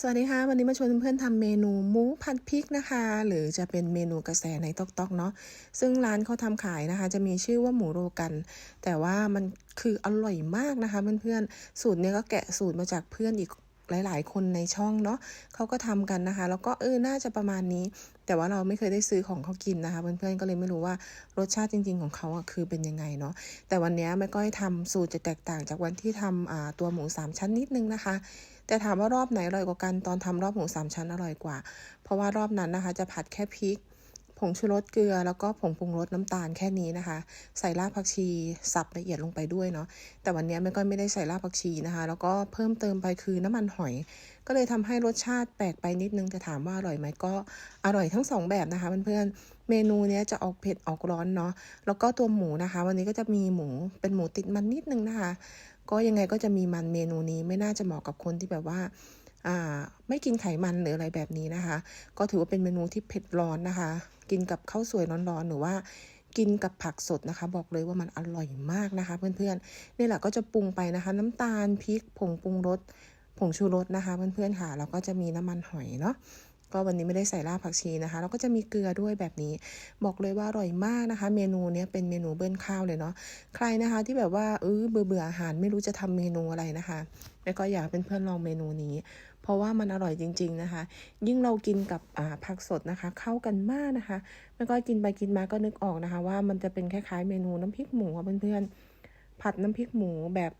สวัสดีค่ะ วันนี้มาชวนเพื่อนๆทำเมนูหมูผัดพริกนะคะ หรือจะเป็นเมนูกระแสในตอกตอกเนาะซึ่งร้านเขาทำขายนะคะ จะมีชื่อว่าหมูโรกัน แต่ว่ามันคืออร่อยมากนะคะเพื่อนๆสูตรเนี้ยก็แกะสูตรมาจากเพื่อนอีกหลายๆ คนในช่องเนาะเขาก็ทำกันนะคะ แล้วก็เออน่าจะประมาณนี้ แต่ว่าเราไม่เคยได้ซื้อของเขากินนะคะ เพื่อนๆก็เลยไม่รู้ว่ารสชาติจริง ๆ ของเขาอะคือเป็นยังไงเนาะแต่วันนี้แม่ก้อยทำสูตรจะแตกต่างจากวันที่ทำอ่าตัวหมูสามชั้นนิดนึงนะคะ แต่ถามว่ารอบไหนอร่อยกว่ากันตอนทำรอบหมูสามชั้นอร่อยกว่า เพราะว่ารอบนั้นนะคะ จะผัดแค่พริก ผงชูรสเกลือ แล้วก็ผงปรุงรสน้ำตาลแค่นี้นะคะ ใส่รากผักชีสับละเอียดลงไปด้วยเนาะแต่วันนี้แม่ก้อยไม่ได้ใส่รากผักชีนะคะ แล้วก็เพิ่มเติมไปคือน้ำมันหอย ก็เลยทำให้รสชาติแปลกไปนิดนึงจะถามว่าอร่อยไหมก็อร่อยทั้งสองแบบนะคะเพื่อนๆเมนูนี้จะออกเผ็ดออกร้อนเนาะ แล้วก็ตัวหมูนะคะ วันนี้ก็จะมีหมูเป็นหมูติดมันนิดนึงนะคะ ก็ยังไงก็จะมีมันเมนูนี้ไม่น่าจะเหมาะกับคนที่แบบว่าไม่กินไขมันหรืออะไรแบบนี้นะคะ ก็ถือว่าเป็นเมนูที่เผ็ดร้อนนะคะ กินกับข้าวสวยร้อนๆหรือว่ากินกับผักสดนะคะ บอกเลยว่ามันอร่อยมากนะคะ เพื่อนๆนี่แหละก็จะปรุงไปนะคะ น้ำตาลพริกผงปรุงรสผงชูรสนะคะ เพื่อนๆค่ะแล้วก็จะมีน้ำมันหอยเนาะ ก็วันนี้ไม่ได้ใส่รากผักชีนะคะ แล้วก็จะมีเกลือด้วยแบบนี้ บอกเลยว่าอร่อยมากนะคะ เมนูนี้เป็นเมนูเบิ้ลข้าวเลยเนาะ ใครนะคะที่แบบว่าเออเบื่อเบื่ออาหารไม่รู้จะทำเมนูอะไรนะคะแม่ก็อยากเป็นเพื่อนลองเมนูนี้ เพราะว่ามันอร่อยจริง ๆนะคะ ยิ่งเรากินกับผักสดนะคะ เข้ากันมากนะคะแม่ก็กินไปกินมาก็นึกออกนะคะ ว่ามันจะเป็นคล้ายๆเมนูน้ำพริกหมูเพื่อนๆผัดน้ำพริกหมูแบบ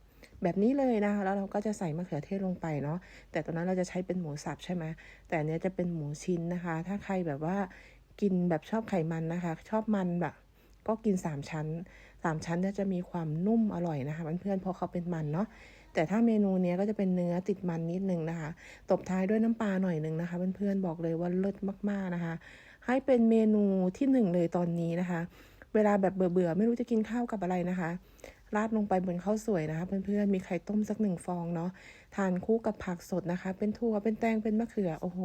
แบบนี้เลยนะคะแล้วเราก็จะใส่มะเขือเทศลงไปเนาะแต่ตอนนั้นเราจะใช้เป็นหมูสับใช่ไหมแต่เนี้ยจะเป็นหมูชิ้นนะคะ ถ้าใครแบบว่ากินแบบชอบไขมันนะคะ ชอบมันแบบก็กินสามชั้นสามชั้นจะมีความนุ่มอร่อยนะคะเพื่อนๆเพราะเขาเป็นมันเนาะแต่ถ้าเมนูเนี้ยก็จะเป็นเนื้อติดมันนิดนึงนะคะ ตบท้ายด้วยน้ำปลาหน่อยหนึ่งนะคะเพื่อนๆบอกเลยว่าเลิศมากๆนะคะ ให้เป็นเมนูที่หนึ่งเลยตอนนี้นะคะ เวลาแบบเบื่อๆไม่รู้จะกินข้าวกับอะไรนะคะ ราดลงไปบนข้าวสวยนะคะ เพื่อนๆ มีไข่ต้มสักหนึ่งฟองเนาะ ทานคู่กับผักสดนะคะ เป็นถั่ว เป็นแตง เป็นมะเขือ โอ้โห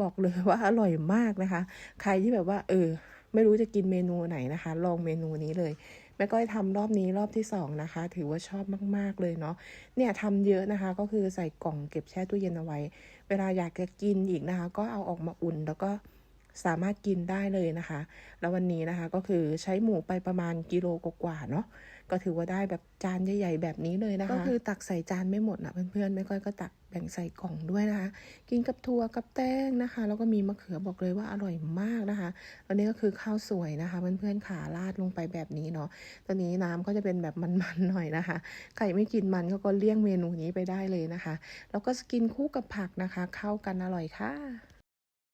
บอกเลยว่าอร่อยมากนะคะ ใครที่แบบว่า เออ ไม่รู้จะกินเมนูไหนนะคะ ลองเมนูนี้เลยแม่ก้อยทำรอบนี้รอบที่สองนะคะ ถือว่าชอบมาก ๆ เลยเนาะเนี่ยทำเยอะนะคะ ก็คือใส่กล่องเก็บแช่ตู้เย็นเอาไว้ เวลาอยากจะกินอีกนะคะ ก็เอาออกมาอุ่นแล้วก็ สามารถกินได้เลยนะคะ แล้ววันนี้นะคะก็คือใช้หมูไปประมาณกิโลกว่าเนาะก็ถือว่าได้แบบจานใหญ่ๆแบบนี้เลยนะคะ ก็คือตักใส่จานไม่หมดนะเพื่อนๆไม่ก้อยก็ตักแบ่งใส่กล่องด้วยนะคะ กินกับถั่วกับแป้งนะคะ แล้วก็มีมะเขือบอกเลยว่าอร่อยมากนะคะอันนี้ก็คือข้าวสวยนะคะเพื่อนๆขาราดลงไปแบบนี้เนาะตอนนี้น้ำก็จะเป็นแบบมันๆหน่อยนะคะใครไม่กินมันก็ก็เลี่ยงเมนูนี้ไปได้เลยนะคะ แล้วก็กินคู่กับผักนะคะ เข้ากันอร่อยค่ะ